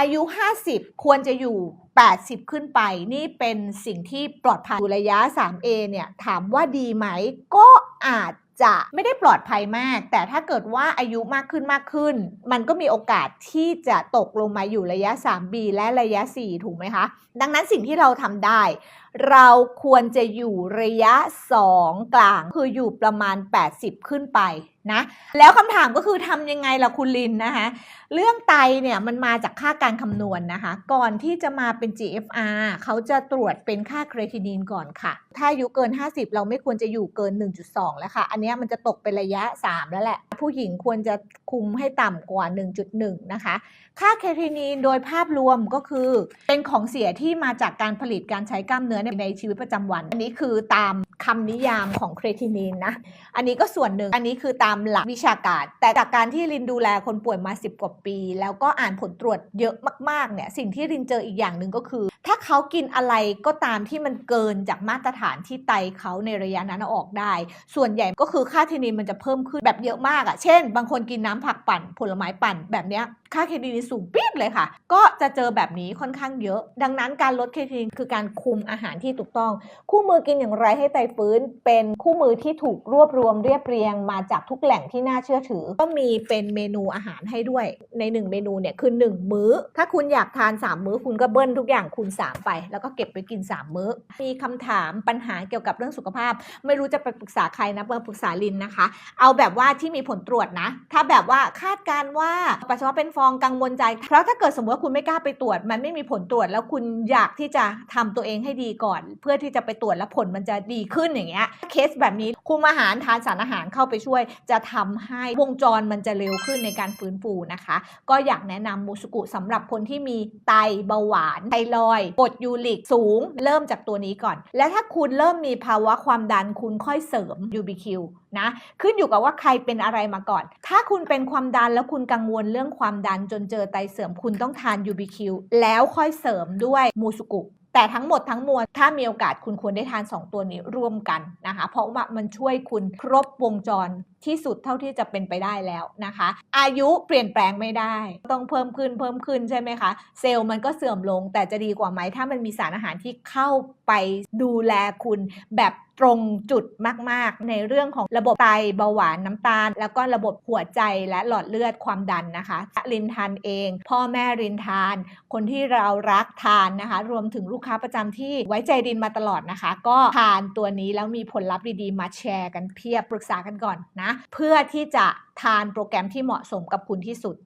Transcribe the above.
อายุ 50 ควรจะอยู่ 80 ขึ้นไป นี่เป็นสิ่งที่ปลอดภัยอยู่ระยะ 3A เนี่ย ถามว่าดีไหม ก็อาจจะไม่ได้ปลอดภัยมาก แต่ถ้าเกิดว่าอายุมากขึ้นมากขึ้น มันก็มีโอกาสที่จะตกลงมาอยู่ระยะ 3B และระยะ 4 ถูกไหมคะ ดังนั้นสิ่งที่เราทำได้เราควรจะอยู่ระยะ 2 กลางคืออยู่ประมาณ 80 ขึ้นไปนะแล้วคำถามก็คือทำยังไงล่ะคุณลินนะคะเรื่องไตเนี่ยมันมาจากค่าการคำนวณนะคะ ก่อนที่จะมาเป็น GFR เขาจะตรวจเป็นค่าเครตินินก่อนค่ะ ถ้าอายุเกิน 50 เราไม่ควรจะอยู่เกิน 1.2 แล้วค่ะ อันนี้มันจะตกเป็นระยะ 3 แล้วแหละ ผู้หญิงควรจะคุมให้ต่ำกว่า 1.1 นะคะ ค่าเครตินินโดยภาพรวมก็คือเป็นของเสียที่มาจากการผลิตการใช้กล้ามเนื้อในในชีวิตประจำวัน อันนี้คือตามคำนิยามของเครทินินนะ อันนี้ก็ส่วนหนึ่ง อันนี้คือตามหลักวิชาการ แต่จากการที่ลินดูแลคนป่วยมา 10 กว่าปี แล้วก็อ่านผลตรวจเยอะมากๆเนี่ย สิ่งที่ลินเจออีกอย่างหนึ่งก็คือ เขากินอะไรก็ตามที่มันเกินจากมาตรฐานที่ไตเขาในระยะนั้นออกได้ ส่วนใหญ่ก็คือค่าเทนินมันจะเพิ่มขึ้นแบบเยอะมากอะ่ะ เช่น บางคนกินน้ำผักปั่นผลไม้ปั่นแบบเนี้ยค่าเคทีนินสูงปี๊ดเลยค่ะ ก็จะเจอแบบนี้ค่อนข้างเยอะ ดังนั้นการลดเคทีนินคือการคุมอาหารที่ถูกต้อง คู่มือกินอย่างไรให้ไตฟื้น เป็นคู่มือที่ถูกรวบรวมเรียบเรียงมาจากทุกแหล่งที่น่าเชื่อถือ ก็มีเป็นเมนูอาหารให้ด้วย ใน 1 เมนูเนี่ยคือ 1 มื้อ ถ้าคุณอยากทาน 3 มื้อคุณก็เบิ้ลทุกอย่างคูณ3ไป แล้วก็เก็บไปกิน 3 มื้อ มีคำถามปัญหาเกี่ยวกับเรื่องสุขภาพ ไม่รู้จะไปปรึกษาใครนะมาปรึกษาลินนะคะ เอาแบบว่าที่มีผลตรวจนะ ถ้าแบบว่าคาดการว่าปัสสาวะเป็นฟองกังวลใจ เพราะถ้าเกิดสมมติว่าคุณไม่กล้าไปตรวจ มันไม่มีผลตรวจแล้วคุณอยากที่จะทำตัวเองให้ดีก่อน เพื่อที่จะไปตรวจแล้วผลมันจะดีขึ้นอย่างเงี้ยเคสแบบนี้คุมอาหารทานสารอาหารเข้าไปช่วย จะทำให้วงจรมันจะเร็วขึ้นในการฟื้นฟูนะคะ ก็อยากแนะนำมูสกุสำหรับคนที่มีไตเบาหวานไทรอยกรดยูริกสูง เริ่มจากตัวนี้ก่อน และถ้าคุณเริ่มมีภาวะความดันคุณค่อยเสริม UBQ นะขึ้นอยู่กับว่าใครเป็นอะไรมาก่อน ถ้าคุณเป็นความดันแล้วคุณกังวลเรื่องความดันจนเจอไตเสื่อมคุณต้องทาน UBQ แล้วค่อยเสริมด้วยมูสกุแต่ทั้งหมดทั้งมวลถ้ามีโอกาสคุณควรได้ทาน 2 ตัวนี้ร่วมกันนะคะ เพราะว่ามันช่วยคุณครบวงจร ที่สุดเท่าที่จะเป็นไปได้แล้วนะคะ อายุเปลี่ยนแปลงไม่ได้ ต้องเพิ่มขึ้นเพิ่มขึ้นใช่ไหมคะ เซลล์มันก็เสื่อมลง แต่จะดีกว่าไหมถ้ามันมีสารอาหารที่เข้าไปดูแลคุณแบบตรงจุดมาก ๆ ในเรื่องของระบบไตเบาหวานน้ำตาล แล้วก็ระบบหัวใจและหลอดเลือดความดันนะคะรินทานเอง พ่อแม่รินทาน คนที่เรารักทานนะคะ รวมถึงลูกค้าประจำที่ไว้ใจรินมาตลอดนะคะ ก็ทานตัวนี้แล้วมีผลลัพธ์ดีๆมาแชร์กันเพียบปรึกษากันก่อนนะเพื่อที่จะทานโปรแกรมที่เหมาะสมกับคุณที่สุด